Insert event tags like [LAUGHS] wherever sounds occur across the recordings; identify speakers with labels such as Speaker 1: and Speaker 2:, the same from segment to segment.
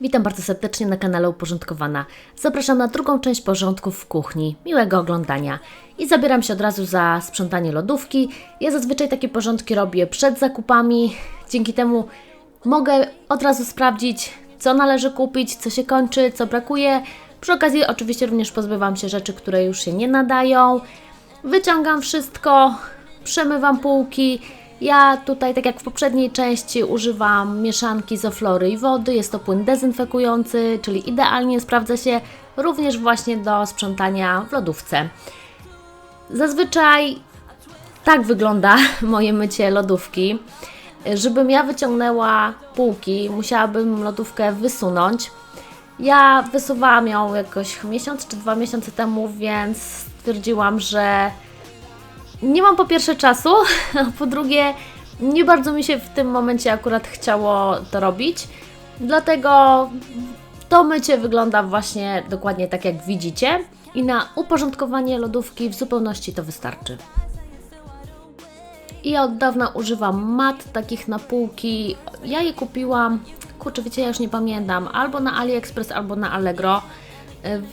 Speaker 1: Witam bardzo serdecznie na kanale Uporządkowana. Zapraszam na drugą część porządków w kuchni. Miłego oglądania. I zabieram się od razu za sprzątanie lodówki. Ja zazwyczaj takie porządki robię przed zakupami. Dzięki temu mogę od razu sprawdzić, co należy kupić, co się kończy, co brakuje. Przy okazji oczywiście również pozbywam się rzeczy, które już się nie nadają. Wyciągam wszystko, przemywam półki. Ja tutaj, tak jak w poprzedniej części, używam mieszanki zoflory i wody. Jest to płyn dezynfekujący, czyli idealnie sprawdza się również właśnie do sprzątania w lodówce. Zazwyczaj tak wygląda [LAUGHS] moje mycie lodówki. Żebym ja wyciągnęła półki, musiałabym lodówkę wysunąć. Ja wysuwałam ją jakoś miesiąc czy dwa miesiące temu, więc stwierdziłam, że nie mam po pierwsze czasu, [LAUGHS] a po drugie nie bardzo mi się w tym momencie akurat chciało to robić. Dlatego to mycie wygląda właśnie dokładnie tak jak widzicie i na uporządkowanie lodówki w zupełności to wystarczy. I ja od dawna używam mat takich na półki. Ja je kupiłam, kurczę, wiecie, ja już nie pamiętam, albo na AliExpress, albo na Allegro.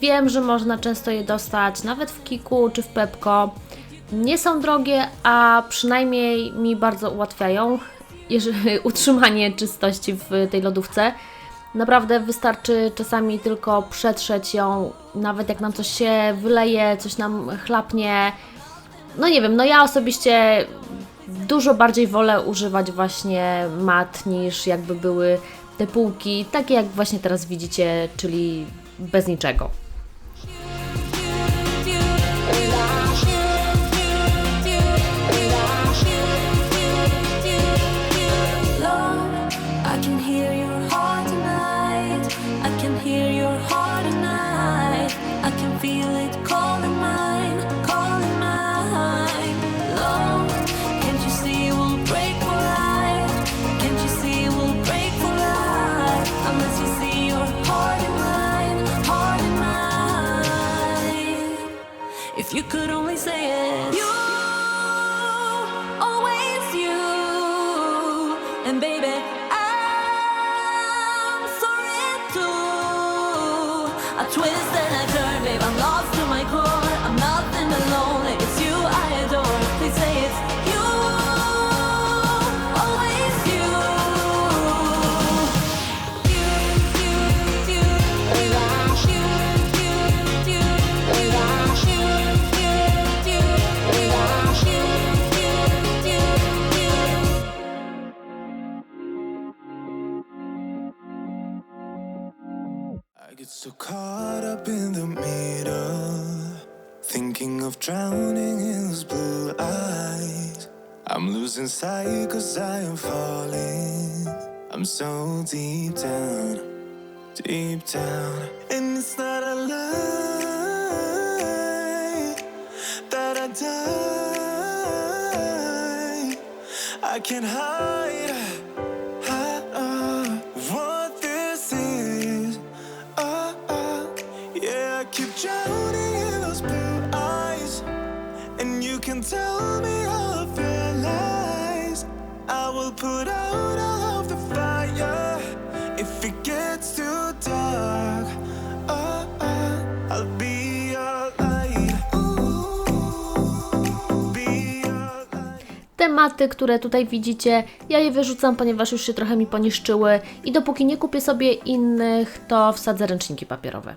Speaker 1: Wiem, że można często je dostać nawet w Kiku czy w Pepko. Nie są drogie, a przynajmniej mi bardzo ułatwiają [LAUGHS] utrzymanie czystości w tej lodówce. Naprawdę wystarczy czasami tylko przetrzeć ją, nawet jak nam coś się wyleje, coś nam chlapnie. No nie wiem, no ja osobiście dużo bardziej wolę używać właśnie mat niż jakby były te półki, takie jak właśnie teraz widzicie, czyli bez niczego.
Speaker 2: I
Speaker 3: get so caught up in the middle, thinking of drowning in those blue eyes. I'm losing sight cause I am falling. I'm so deep down, deep down. And it's not a lie that I die. I can't hide, hide can tell me of your lies. I will put out all of the fire if it gets too dark. Your light.
Speaker 1: Tematy, które tutaj widzicie, ja je wyrzucam, ponieważ już się trochę mi poniszczyły i dopóki nie kupię sobie innych, to wsadzę ręczniki papierowe.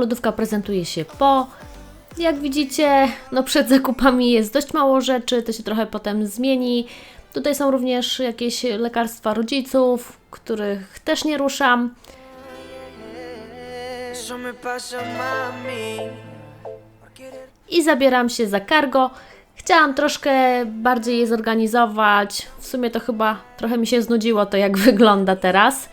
Speaker 1: Lodówka prezentuje się po. Jak widzicie, no przed zakupami jest dość mało rzeczy, to się trochę potem zmieni. Tutaj są również jakieś lekarstwa rodziców, których też nie ruszam. I zabieram się za cargo. Chciałam troszkę bardziej je zorganizować. W sumie to chyba trochę mi się znudziło to, jak [LAUGHS] wygląda teraz.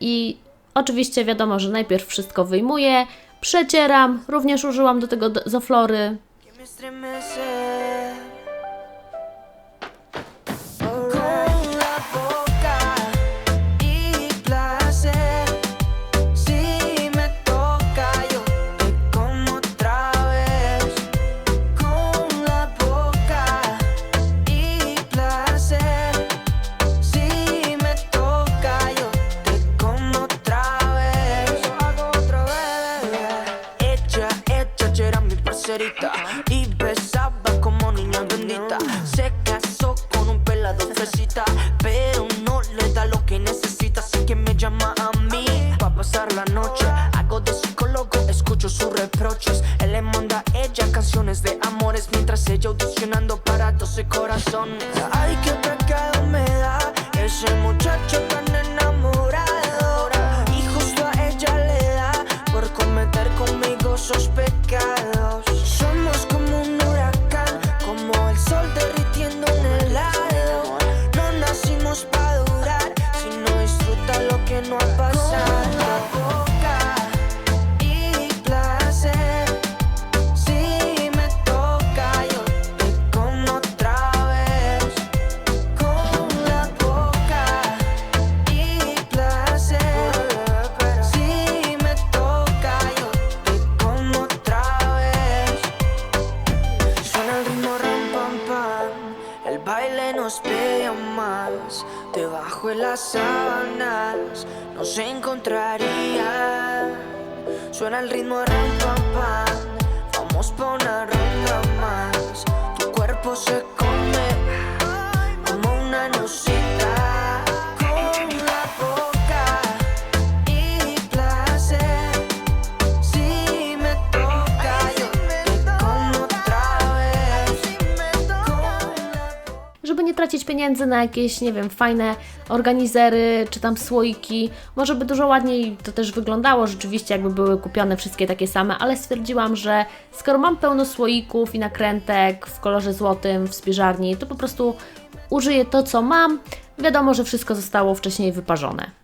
Speaker 1: I oczywiście wiadomo, że najpierw wszystko wyjmuję, przecieram. Również użyłam do tego zoflory.
Speaker 4: Él le manda a ella canciones de amores mientras ella audicionando para 12 corazones. Ay, qué pecado me da ese muchacho nos encontraría. Suena el ritmo ram pam pam. Vamos por una ronda más. Tu cuerpo se
Speaker 1: tracić pieniędzy na jakieś, nie wiem, fajne organizery czy tam słoiki, może by dużo ładniej to też wyglądało rzeczywiście, jakby były kupione wszystkie takie same, ale stwierdziłam, że skoro mam pełno słoików i nakrętek w kolorze złotym w spiżarni, to po prostu użyję to, co mam. Wiadomo, że wszystko zostało wcześniej wyparzone.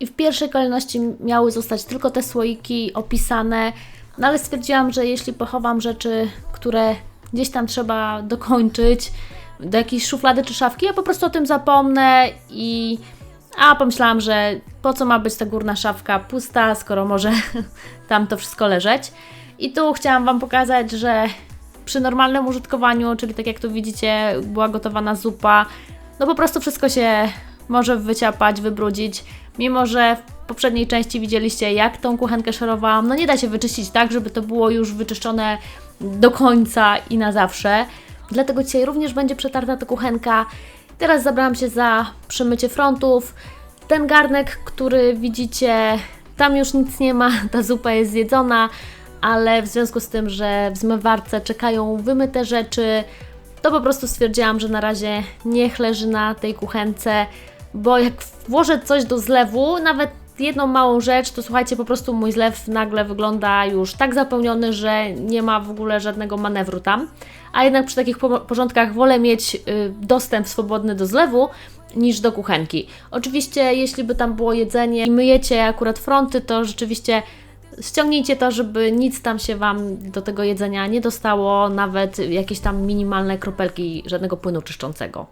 Speaker 1: I w pierwszej kolejności miały zostać tylko te słoiki opisane, no ale stwierdziłam, że jeśli pochowam rzeczy, które gdzieś tam trzeba dokończyć, do jakiejś szuflady czy szafki, ja po prostu o tym zapomnę i. A pomyślałam, że po co ma być ta górna szafka pusta, skoro może [LAUGHS] tam to wszystko leżeć. I tu chciałam Wam pokazać, że przy normalnym użytkowaniu, czyli tak jak tu widzicie, była gotowana zupa, no po prostu wszystko się może wyciapać, wybrudzić. Mimo, że w poprzedniej części widzieliście, jak tą kuchenkę szorowałam, no nie da się wyczyścić tak, żeby to było już wyczyszczone do końca i na zawsze. Dlatego dzisiaj również będzie przetarta ta kuchenka. Teraz zabrałam się za przemycie frontów. Ten garnek, który widzicie, tam już nic nie ma, [LAUGHS] ta zupa jest zjedzona, ale w związku z tym, że w zmywarce czekają wymyte rzeczy, to po prostu stwierdziłam, że na razie niech leży na tej kuchence, bo jak włożę coś do zlewu, nawet jedną małą rzecz, to słuchajcie, po prostu mój zlew nagle wygląda już tak zapełniony, że nie ma w ogóle żadnego manewru tam. A jednak przy takich po- porządkach wolę mieć y, dostęp swobodny do zlewu niż do kuchenki. Oczywiście, jeśli by tam było jedzenie i myjecie akurat fronty, to rzeczywiście ściągnijcie to, żeby nic tam się Wam do tego jedzenia nie dostało, nawet jakieś tam minimalne kropelki żadnego płynu czyszczącego.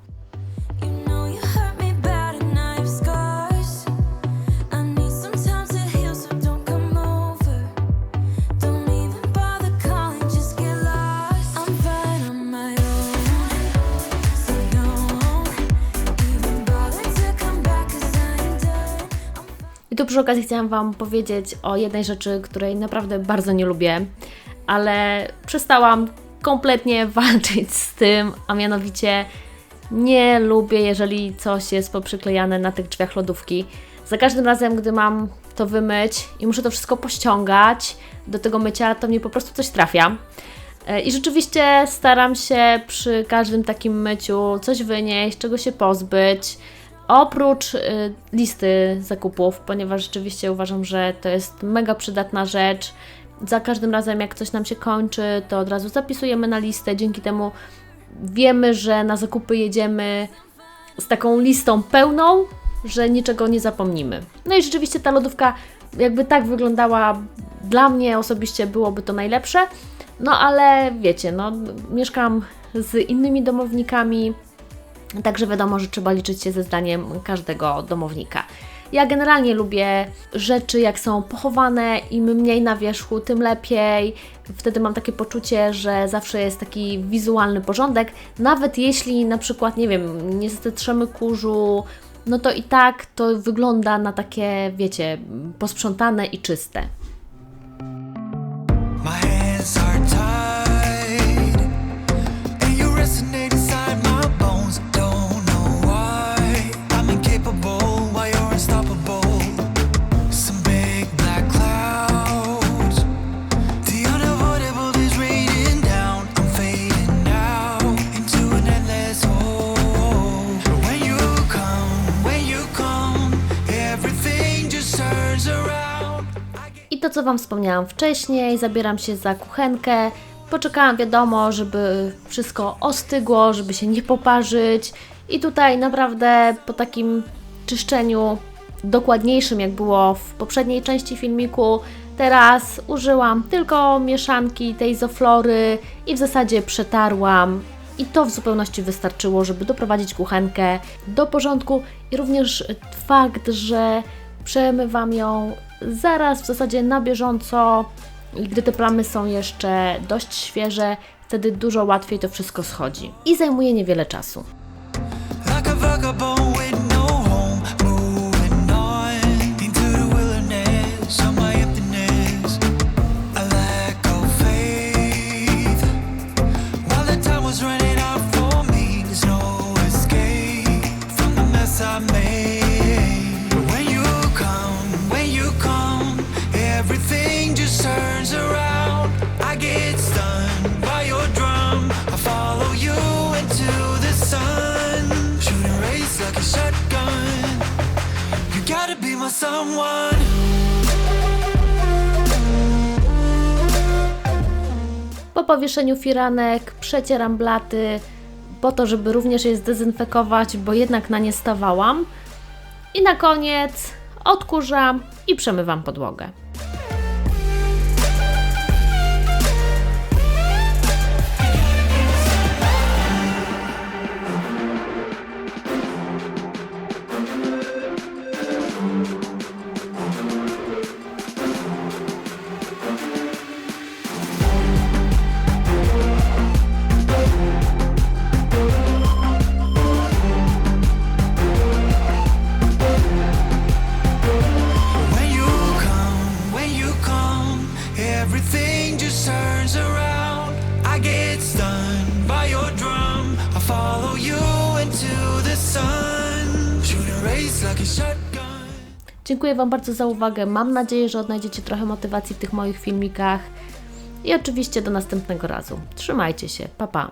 Speaker 1: Przy okazji chciałam Wam powiedzieć o jednej rzeczy, której naprawdę bardzo nie lubię, ale przestałam kompletnie [LAUGHS] walczyć z tym, a mianowicie nie lubię, jeżeli coś jest poprzyklejane na tych drzwiach lodówki. Za każdym razem, gdy mam to wymyć i muszę to wszystko pościągać do tego mycia, to mnie po prostu coś trafia. E, I rzeczywiście staram się przy każdym takim myciu coś wynieść, czego się pozbyć. Oprócz y, listy zakupów, ponieważ rzeczywiście uważam, że to jest mega przydatna rzecz. Za każdym razem, jak coś nam się kończy, to od razu zapisujemy na listę. Dzięki temu wiemy, że na zakupy jedziemy z taką listą pełną, że niczego nie zapomnimy. No i rzeczywiście ta lodówka jakby tak wyglądała dla mnie osobiście byłoby to najlepsze. No ale wiecie, no mieszkam z innymi domownikami, Także wiadomo, że trzeba liczyć się ze zdaniem każdego domownika. Ja generalnie lubię rzeczy, jak są pochowane, im mniej na wierzchu, tym lepiej. Wtedy mam takie poczucie, że zawsze jest taki wizualny porządek. Nawet jeśli na przykład, nie wiem, nie zetrzemy kurzu, no to i tak to wygląda na takie, wiecie, posprzątane i czyste.
Speaker 3: My hands are tied,
Speaker 1: co Wam wspomniałam wcześniej, zabieram się za kuchenkę. Poczekałam, wiadomo, żeby wszystko ostygło, żeby się nie poparzyć. I tutaj naprawdę po takim czyszczeniu dokładniejszym, jak było w poprzedniej części filmiku, teraz użyłam tylko mieszanki tej zoflory i w zasadzie przetarłam. I to w zupełności wystarczyło, żeby doprowadzić kuchenkę do porządku i również fakt, że przemywam ją zaraz w zasadzie na bieżąco gdy te plamy są jeszcze dość świeże, wtedy dużo łatwiej to wszystko schodzi i zajmuje niewiele czasu.
Speaker 3: Like
Speaker 1: powieszeniu firanek przecieram blaty po to, żeby również je zdezynfekować, bo jednak na nie stawałam. I na koniec odkurzam i przemywam podłogę. Dziękuję Wam bardzo za uwagę. Mam nadzieję, że odnajdziecie trochę motywacji w tych moich filmikach. I oczywiście do następnego razu. Trzymajcie się. Pa pa.